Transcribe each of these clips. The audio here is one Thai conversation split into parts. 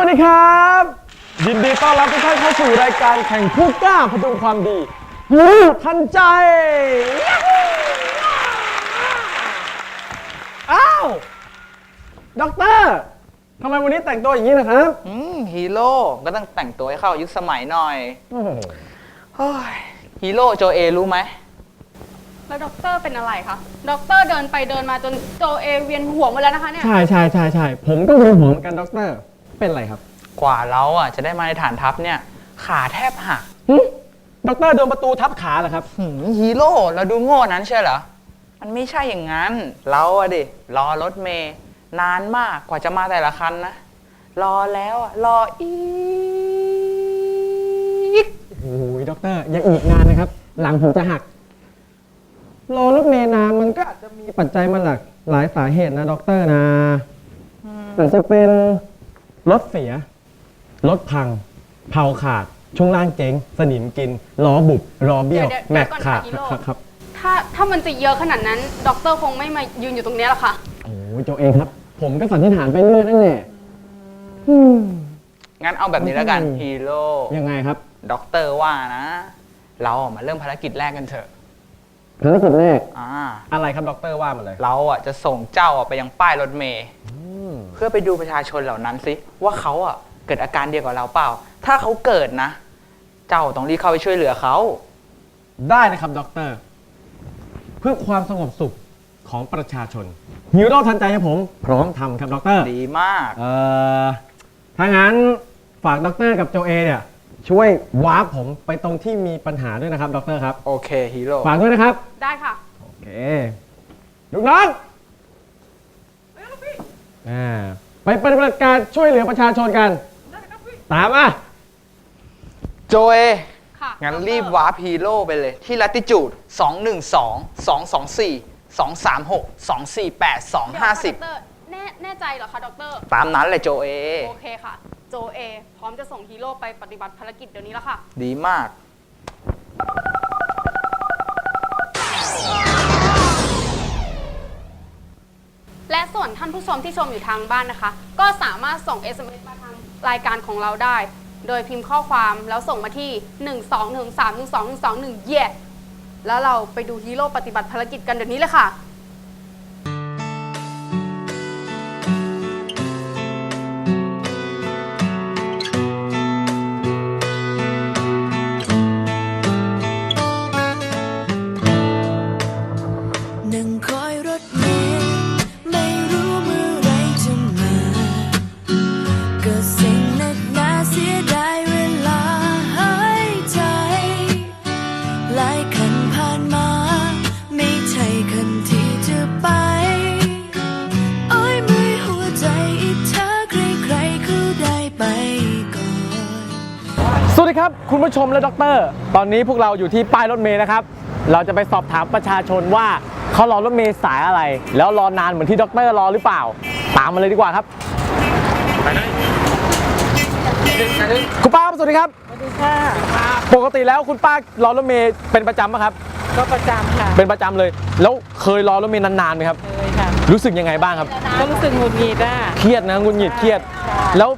สวัสดีครับ ยินดีต้อนรับทุกท่านเข้าสู่รายการแข่งผู้กล้าผจญความดีรู้ทันใจยาฮูอ้าว ด็อกเตอร์ทำไมวันนี้แต่งตัวอย่างนี้นะครับ อืมฮีโร่ก็ต้องแต่งตัวให้เข้ายุคสมัยหน่อยโอ้โหเฮ้ยฮีโร่โจเอรู้ไหม แล้วด็อกเตอร์เป็นอะไรคะ ด็อกเตอร์เดินไปเดินมาจนโจเอเวียนหัวหมาแล้วนะคะเนี่ย ใช่ใช่ใช่ใช่ผมก็เป็นห่วงเหมือนกันด็อกเตอร์ เป็นอะไรครับกว่าเราอะจะได้มาในฐานทัพเนี่ย ขาแทบหักหึด็อกเตอร์โดนประตูทับขาเหรอครับ หืมฮีโร่เราดูโง่นั้นใช่เหรอ มันไม่ใช่อย่างนั้น เราอะดิ รอรถเมย์นานมากกว่าจะมาแต่ละคันนะ รอแล้วอะรออีก โอ้ยด็อกเตอร์ยังอีกนานนะครับ หลังผมจะหัก รอรถเมล์นานมันก็อาจจะมีปัจจัยมาหลักหลายสาเหตุนะด็อกเตอร์นะอาจจะเป็น รถเสีย รถพัง เผาขาด ช่วงล่างเจ๊ง สนิมกิน ล้อบุบล้อเบี้ยว เดี๋ยวเดี๋ยวแม็กก่อนขาดค่ะฮีโร่ ครับครับถ้าถ้ามันจะเยอะขนาดนั้นด็อกเตอร์คงไม่มายืนอยู่ตรงเนี้ยหรอกค่ะ โอ้ยโจเองครับ ผมก็สันนิษฐานไปเรื่อยนั่นแหละอืมงั้นเอาแบบนี้แล้วกันอืม ฮีโร่ยังไงครับด็อกเตอร์ว่านะ เราอะมาเริ่มภารกิจแรกกันเถอะภารกิจแรก อ่าอะไรครับด็อกเตอร์ว่ามาเลย เราอะจะส่งเจ้าอะไปยังป้ายรถเมย์เพื่อไปดูประชาชนเหล่านั้นสิว่าเขาอะเกิดอาการเดียวกับเราเปล่า ถ้าเขาเกิดนะ เจ้าต้องรีบเข้าไปช่วยเหลือเขา ได้นะครับด็อกเตอร์ เพื่อความสงบสุขของประชาชนฮีโร่ทันใจให้ผม พร้อมทำครับด็อกเตอร์ ดีมาก เอ่อ ถ้างั้นฝากด็อกเตอร์กับโจเอเนี่ย ช่วยวาร์ปผมไปตรงที่มีปัญหาด้วยนะครับด็อกเตอร์ครับ โอเคฮีโร่ฝากด้วยนะครับ ได้ค่ะ โอเคลูกน้อง อ่าไปปฏิบัติการช่วยเหลือประชาชนกัน ตามมาโจเอ ค่ะงั้นด็อกเตอรีบวาร์ปฮีโร่ไปเลย ที่ latitude 212 224 236 248ด็อกเตอ250ร์แน่แน่ใจเหรอคะด็อกเตอร์ตามนั้นเลยโจเอ โอเคค่ะ โจเอ พร้อมจะส่งฮีโร่ไปปฏิบัติภารกิจเดี๋ยวนี้แล้วค่ะ ดีมาก ส่วนท่านผู้ชมที่ชมอยู่ทางบ้านนะคะ ก็สามารถส่ง SMS มาทางรายการของเราได้ โดยพิมพ์ข้อความแล้วส่งมาที่ 1 2 1 3 1 2 1 2 1 เย่แล้วเราไปดูฮีโร่ปฏิบัติภารกิจกันเดี๋ยวนี้เลยค่ะ ครับคุณผู้ชมและด็อกเตอร์ ตอนนี้พวกเราอยู่ที่ป้ายรถเมล์นะครับ เราจะไปสอบถามประชาชนว่าเขารอรถเมล์สายอะไร แล้วรอนานเหมือนที่ด็อกเตอร์รอหรือเปล่า ตามมาเลยดีกว่าครับคุณป้าครับสวัสดีครับ สวัสดีค่ะ ปกติแล้วคุณป้ารอรถเมล์เป็นประจำไหมครับ ก็ประจำค่ะ เป็นประจำเลย แล้วเคยรอรถเมล์นานๆไหมครับ เคยค่ะ รู้สึกยังไงบ้างครับ ก็รู้สึกหงุดหงิดอะ เครียดนะหงุนหงิดเครียด แล้ว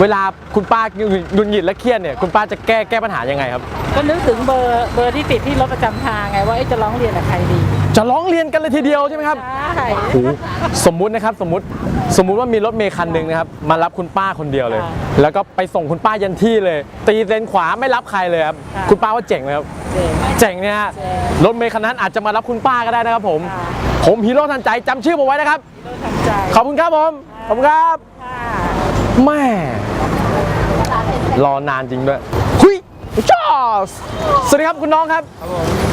เวลาคุณป้าหงุนหงิดและเครียดเนี่ยคุณป้าจะแก้แก้ปัญหายังไงครับ ก็นึกถึงเบอร์เบอร์ที่ติดที่รถประจำทางไงว่าเอ๊ะจะร้องเรียนกับใครดี จะร้องเรียนกันเลยทีเดียวใช่ไหมครับใช่โอ้โหสมมุตินะครับสมมุติสมมุติว่ามีรถเมย์คันหนึ่งนะครับมารับคุณป้าคนเดียวเลย แล้วก็ไปส่งคุณป้ายันที่เลย ตีเลนขวาไม่รับใครเลยครับคุณป้าว่าเจ๋งไหมครับเจ๋งเจ๋งเนี่ยฮะรถเมย์คันนั้นอาจจะมารับคุณป้าก็ได้นะครับ ผมค่ะผมฮีโร่ทันใจจำชื่อผมไว้นะครับรถทำใจขอบคุณครับผมขอบคุณครับค่ะแม่ รอนานจริงด้วยหุยจอสสวัสดีครับคุณน้องครับ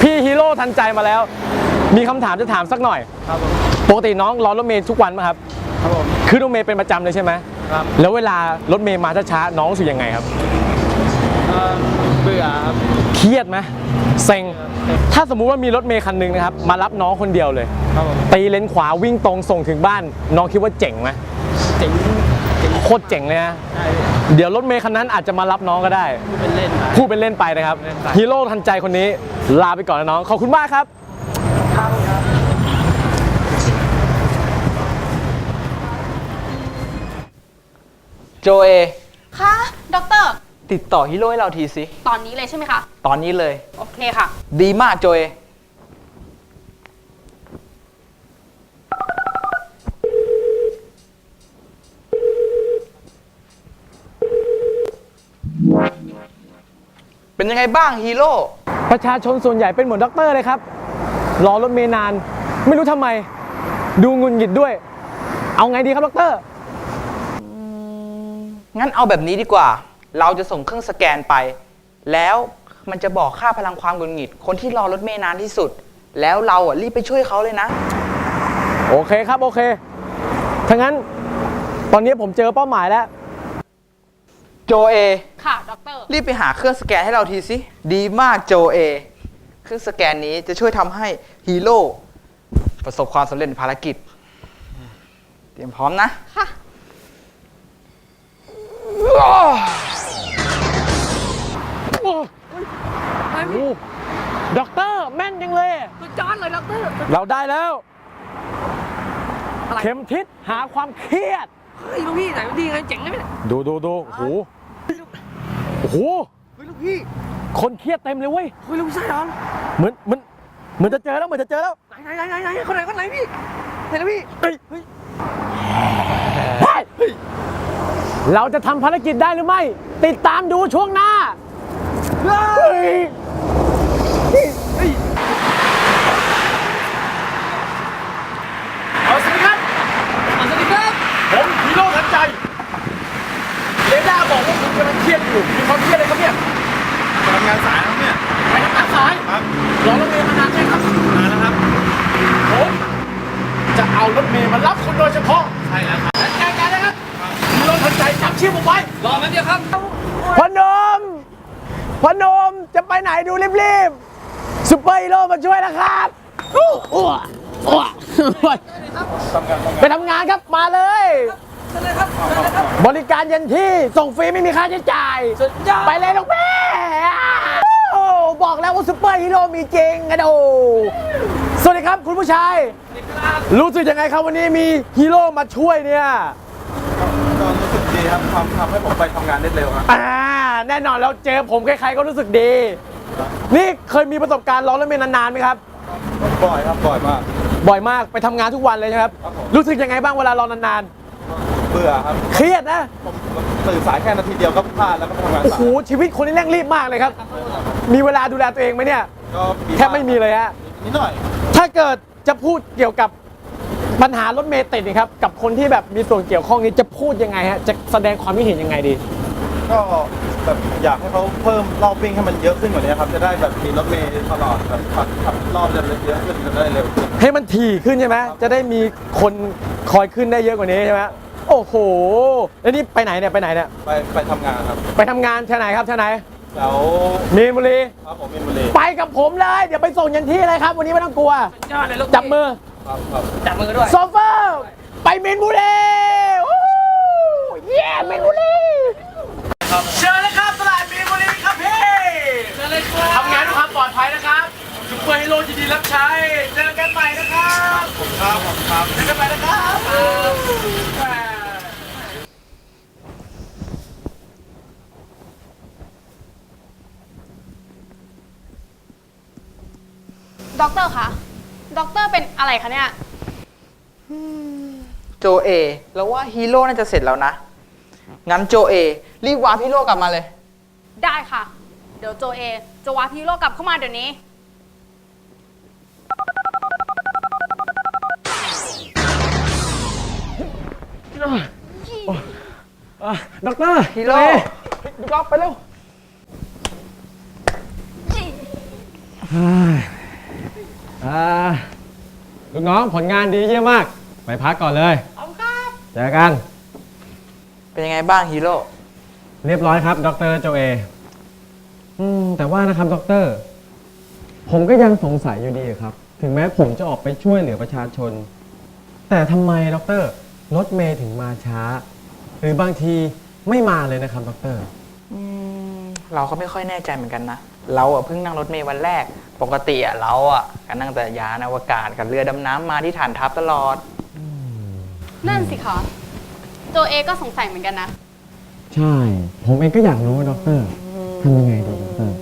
พี่ฮีโร่ทันใจมาแล้ว มีคำถามจะถามสักหน่อย ครับผมปกติน้องรอรถเมย์ทุกวันไหมครับ ครับผมคือรถเมย์เป็นประจำเลยใช่ไหมครับแล้วเวลารถเมย์มาช้าๆน้องรู้สึกยังไงครับเบื่อครับเครียดไหมเซ็ง ถ้าสมมุติว่ามีรถเมย์คันหนึ่งนะครับ มารับน้องคนเดียวเลย ครับผมตีเลนขวาวิ่งตรงส่งถึงบ้าน น้องคิดว่าเจ๋งไหมเจ๋งโคตรเจ๋งเลยนะใช่ เดี๋ยวรถเมย์คันนั้นอาจจะมารับน้องก็ได้ เป็นเล่นไปพูดเป็นเล่นไปนะครับเล่นไป ฮีโร่ทันใจคนนี้ ลาไปก่อนนะน้อง ขอบคุณมากครับ โจเอ คะด็อกเตอร์ ติดต่อฮีโร่ให้เราทีสิ ตอนนี้เลยใช่ไหมคะ ตอนนี้เลย โอเคค่ะ ดีมากโจเอ เป็นยังไงบ้างฮีโร่ประชาชนส่วนใหญ่เป็นเหมือนด็อกเตอร์เลยครับ รอรถเมล์นาน ไม่รู้ทำไม ดูงุนหงิดด้วย เอาไงดีครับด็อกเตอร์ งั้นเอาแบบนี้ดีกว่า เราจะส่งเครื่องสแกนไป แล้วมันจะบอกค่าพลังความหงุดหงิด คนที่รอรถเมล์นานที่สุด แล้วเราอะรีบไปช่วยเขาเลยนะ โอเคครับ โอเคถ้างั้น ตอนนี้ผมเจอเป้าหมายแล้ว โจเอ ค่ะด็อกเตอร์รีบไปหาเครื่องสแกนให้เราทีสิ ดีมากโจเอ เครื่องสแกนนี้จะช่วยทำให้ฮีโร่ประสบความสำเร็จในภารกิจ เตรียมพร้อมนะ ค่ะด็อกเตอร์แม่นจังเลย สุดยอดเลยด็อกเตอร์ เราได้แล้วเข็มทิศหาความเครียด เฮ้ยลูกพี่ไหนลูกพี่ไงเจ๋งเลยเนี่ยดูดูดูโอ้โห โอ้โหเฮ้ยลูกพี่คนเครียดเต็มเลยเว้ยเฮ้ยลูกพี่ใช่เหรอเหมือนเหมือนเหมือนจะเจอแล้วเหมือนจะเจอแล้วไหนไหนไหนไหนไหนคนไหนคนไหนพี่ไหนนะพี่เฮ้ยเฮ้ยเฮ้ยเราจะทำภารกิจได้หรือไม่ ติดตามดูช่วงหน้าเฮ้ย เอาสวัสดีครับสวัสดีครับ ผมฮีโร่ทันใจ เรดาร์บอกว่าคุณกำลังเครีย ดอยู่มีความเครียดอะไรครับเนี่ยทำงานสายครับเนี่ยไปทำงานสายครับรอรถเมย์มานานใช่ครับนานแล้วครับผมจะเอารถเมย์มารับคุณโดยเฉพาะใช่แล้วครับแจ้งการนะครับฮีโร่ทันใจจับชื่อผมไว้รอแป๊บเดียวครับพนมพนมจะไปไหนดูรีบๆซุปเปอร์ฮีโร่มาช่วยแล้วครับอู้อ้วอ้วไปทำงานครับมาเลย บริการเย็นที่ส่งฟรีไม่มีค่าใช้จ่ายไปเลยลูกแม่โอ้บอกแล้วว่าซุปเปอร์ฮีโร่มีจริงอะดูสวัสดีครับคุณผู้ชายรู้สึกยังไงครับวันนี้มีฮีโร่มาช่วยเนี่ย ก็รู้สึกดีครับทำทำให้ผมไปทำงานได้เร็วครับอ่าแน่นอนแล้วเจอผมใครๆก็รู้สึกดี นี่เคยมีประสบการณ์ร้องรถเมล์นานๆไหมครับ บ่อยครับบ่อยมาก บ่อยมากไปทำงานทุกวันเลยใช่ไหมครับ ครับผม รู้สึกยังไงบ้างเวลารอนาน เบื่อครับๆเครียดนะผมตื่นสายแค่นาทีเดียวก็พลาดแล้วก็ไปทำงานโอ้สาโห ยชีวิตคนนี้เร่งรีบมากเลยครับ มีเวลาดูแลตัวเองไหมเนี่ย ก็แทบไม่มีเลยฮะ นิดหน่อยถ้าเกิดจะพูดเกี่ยวกับปัญหารถเมล์ติดนี่ครับ กับคนที่แบบมีส่วนเกี่ยวข้องนี้จะพูดยังไงฮะ จะแสดงความคิดเห็นยังไงดี ก็แบบอยากให้เขาเพิ่มรอบวิ่งให้มันเยอะขึ้นกว่านี้ครับจะได้แบบมีรถเมล์ตลอดแบบขับขับรอบเยอะขึ้นจะได้เร็วขึ้นให้มันถี่ขึ้นใช่ไหมจะได้มีคนคอยขึ้นได้เยอะกว่านี้ใช่ไหม โอ้โห แล้วนี่ไปไหนเนี่ยไปไหนเนี่ยไปไปทำงานครับไปทำงานที่ไหนครับที่ไหนแล้วมีนบุรีครับผมมินบุรีไปกับผมเลย เดี๋ยวไปส่งยันที่เลยครับ วันนี้ไม่ต้องกลัว ยอดเลยลูกจับมือครับครับจับมือด้วยโซเฟอร์ไปมินบุรีวู้เย้มินบุรีเชิญเลยครับตลาดมินบุรีครับพี่เชิญเลยครับทำงานด้วยความปลอดภัยนะครับซุปเปอร์ฮีโร่ยินดีรับใช้เจอกันใหม่นะครับผมครับผมครับเจอกันใหม่นะครับ ด็อกเตอร์คะด็อกเตอร์เป็นอะไรคะเนี่ย โจเอแล้วว่าฮีโร่น่าจะเสร็จแล้วนะ งั้นโจเอ รีบวาร์ปฮีโร่กลับมาเลย ได้ค่ะ เดี๋ยวโจเอจะวาพีโร่กลับเข้ามาเดี๋ยวนี้ด็อกเตอร์ฮีโร่ดูกล้องไปเร็ว อ่าลูกน้องผลงานดีเยี่ยมมาก ไปพักก่อนเลยเจอกัน เป็นยังไงบ้างฮีโร่เรียบร้อยครับ ดรโจเออืมแต่ว่านะครับ ดร ผมก็ยังสงสัยอยู่ดีครับ ถึงแม้ผมจะออกไปช่วยเหลือประชาชน แต่ทำไม ดร รถเมย์ถึงมาช้า หรือบางทีไม่มาเลยนะครับ ดรเราก็ไม่ค่อยแน่ใจเหมือนกันนะ เราอะเพิ่งนั่งรถเมล์วันแรก ปกติอะเราอะก็นั่งแต่ยานอวกาศกับเรือดำน้ำมาที่ฐานทัพตลอด นั่นสิคะโจเอก็สงสัยเหมือนกันนะ ใช่ ผมเองก็อยากรู้ว่าด็อกเตอร์ทำยังไงดีด็อกเตอร์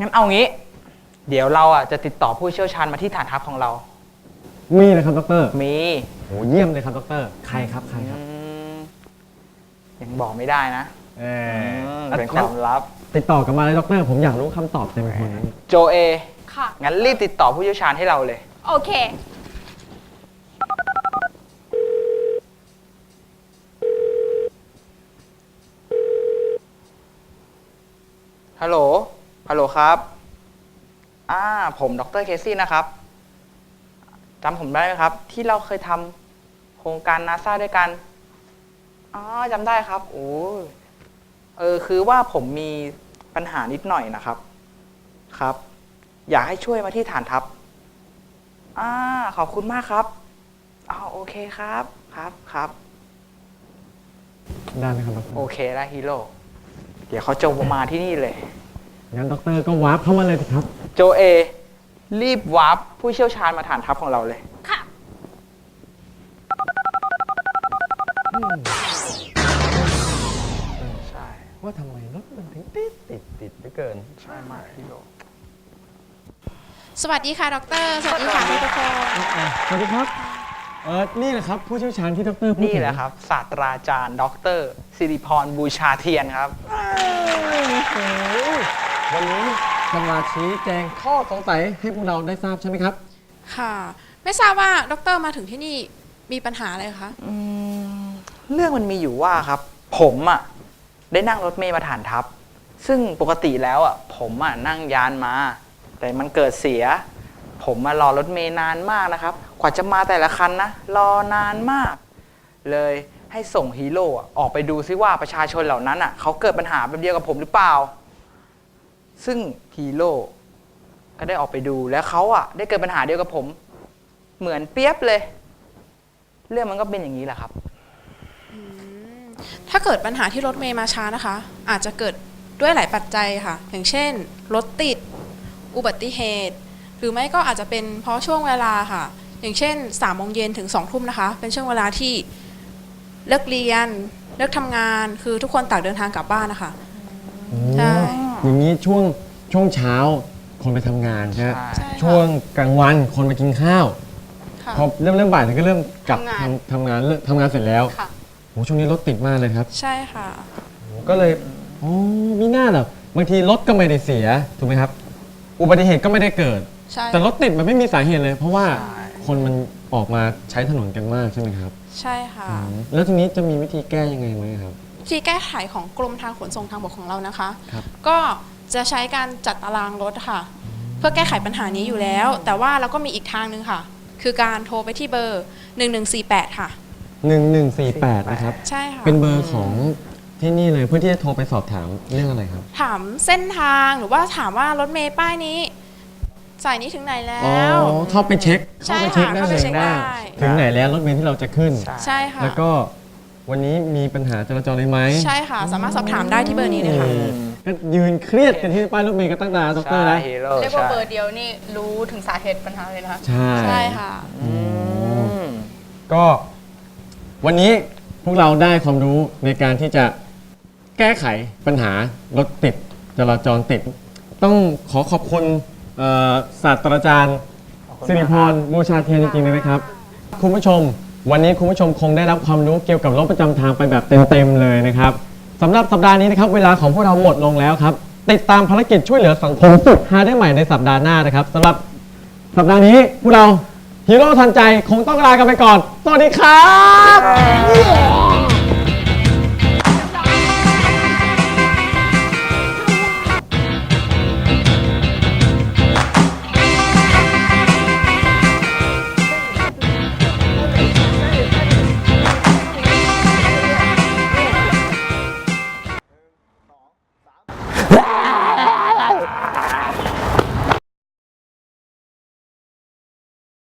งั้นเอางี้ เดี๋ยวเราอะจะติดต่อผู้เชี่ยวชาญมาที่ฐานทัพของเรา มีนะครับด็อกเตอร์มี โหเยี่ยมเลยครับด็อกเตอร์ใครครับใครครับอืมยังบอกไม่ได้นะเออืมอเป็นความลับ ติดต่อกลับมาเลยด็อกเตอร์ผมอยากรู้คำตอบเต็มคน โจเอ ค่ะ งั้นรีบติดต่อผู้เชี่ยวชาญให้เราเลย โอเค ฮัลโหล ฮัลโหลครับ อ่า ผมดรเคซี่นะครับ จำผมได้ไหมครับ ที่เราเคยทำโครงการนาซาด้วยกัน อ๋อจำได้ครับ โอ้ย เออคือว่าผมมีปัญหานิดหน่อยนะครับ ครับ อยากให้ช่วยมาที่ฐานทัพอ่าขอบคุณมากครับอ๋อโอเคครับครับครับ ได้ไหมครับด็อกเตอโอร์เคได้ฮีโร่เดี๋ยวเขาจะมาที่นี่เลย งั้นด็อกเตอร์ก็วาร์ปเข้ามาเลยสิครับ โจเอ รีบวาร์ปผู้เชี่ยวชาญมาฐานทัพของเราเลย ค่ะ มันถึงติดติดติดเหลือเกิน ใช่มากฮีโร่สวัสดีค่ะ ดร สวัสดีค่ะทุกคน สวัสดีครับเออนี่แหละครับ ผู้เชี่ยวชาญที่ดรพูดนี่แหละครับ ศาสตราจารย์ ดรสิริพรบูชาเทียนครับ วันนี้จะมาชี้แจงข้อสงสัยให้พวกเราได้ทราบใช่ไหมครับ ค่ะ ไม่ทราบว่าดรมาถึงที่นี่มีปัญหาอะไรคะอืมเรื่องมันมีอยู่ว่าครับ ผมอะ ได้นั่งรถเมล์มาฐานทัพ ซึ่งปกติแล้วอะผมอะนั่งยานมา แต่มันเกิดเสีย ผมมารอรถเมล์นานมากนะครับ กว่าจะมาแต่ละคันนะรอนานมาก เลยให้ส่งฮีโร่อะออกไปดูซิว่าประชาชนเหล่านั้นอะเขาเกิดปัญหาแบบเดียวกับผมหรือเปล่า ซึ่งฮีโร่ก็ได้ออกไปดูแล้วเขาอะได้เกิดปัญหาเดียวกับผม เหมือนเปียบเลย เรื่องมันก็เป็นอย่างนี้แหละครับ ถ้าเกิดปัญหาที่รถเมย์มาช้านะคะ อาจจะเกิดด้วยหลายปัจจัยค่ะ อย่างเช่น รถติด อุบัติเหตุ หรือไม่ก็อาจจะเป็นเพราะช่วงเวลาค่ะ อย่างเช่น3ามโมงเย็นถึง2องทุ่มนะคะ เป็นช่วงเวลาที่เลิกเรียน เลิกทำงาน คือทุกคนต่างเดินทางกลับบ้านนะคะ ใช่ อย่างนี้ช่วงช่วงเช้าคนไปทำงานใช่ไหมใช่ใช่ค่ะ ช่วงกลางวันคนไปกินข้าว ค่ะ พอเริ่มเริ่มบ่ายก็เริ่มกลับทำงาน ทำทำงานเลิกทำงานเสร็จแล้ว ค่ะ โหช่วงนี้รถติดมากเลยครับใช่ค่ะก็เลยอ๋อมีหน้าเหรอบางทีรถก็ไม่ได้เสียถูกไหมครับ อุบัติเหตุก็ไม่ได้เกิด ใช่ แต่รถติดมันไม่มีสาเหตุเลย เพราะว่าใช่ คนมันออกมาใช้ถนนกันมากใช่ไหมครับใช่ค่ะ อืมแล้วทีนี้จะมีวิธีแก้ยังไงไหมครับวิธีแก้ไขของกรมทางขนส่งทางบกของเรานะคะ ครับ ก็จะใช้การจัดตารางรถค่ะ เพื่อแก้ไขปัญหานี้อยู่แล้ว แต่ว่าเราก็มีอีกทางหนึ่งค่ะ คือการโทรไปที่เบอร์ 1148 ค่ะ 1148 นะครับ ใช่ค่ะ เป็นเบอร์ของที่นี่เลยเพื่อที่จะโทรไปสอบถามเรื่องอะไรครับ ถามเส้นทางหรือว่าถามว่ารถเมย์ป้ายนี้สายนี้ถึงไหนแล้อ๋อว เข้าไปเช็คใช่เข้าไปเช็คได้ค่ะเข้าเลไปยเช็คว่าได้ ถึงไหนแล้วรถเมล์ที่เราจะขึ้นใช่ใช่ค่ะ แล้วก็วันนี้มีปัญหาจราจรอะไรไหมใช่ค่ะ สามารถสอบถามได้ที่เบอร์นี้เลยค่ะ อืมก็ยืนเครียดกันที่ป้ายรถเมล์กันตั้งนานดรใช่นะ ฮีโร่เรียกว่าใช่เบอร์เดียวนี่รู้ถึงสาเหตุปัญหาเลยนะคะ ใช่ใช่ค่ะ อืม ก็ วันนี้พวกเราได้ความรู้ในการที่จะแก้ไขปัญหารถติดจราจรติด ต้องขอขอบคุณเอ่อศาสตราจารย์สิริพรบูชาเทียนจริงๆเลยนะครับ คุณผู้ชม วันนี้คุณผู้ชมคงได้รับความรู้เกี่ยวกับรถประจำทางไปแบบเต็มๆเลยนะครับสำหรับสัปดาห์นี้นะครับเวลาของพวกเราหมดลงแล้วครับ ติดตามภารกิจช่วยเหลือสังคมสุดฮาได้ใหม่ในสัปดาห์หน้านะครับสำหรับสัปดาห์นี้พวกเรา ฮีโร่ทันใจคงต้องลากันไปก่อนสวัสดีครับ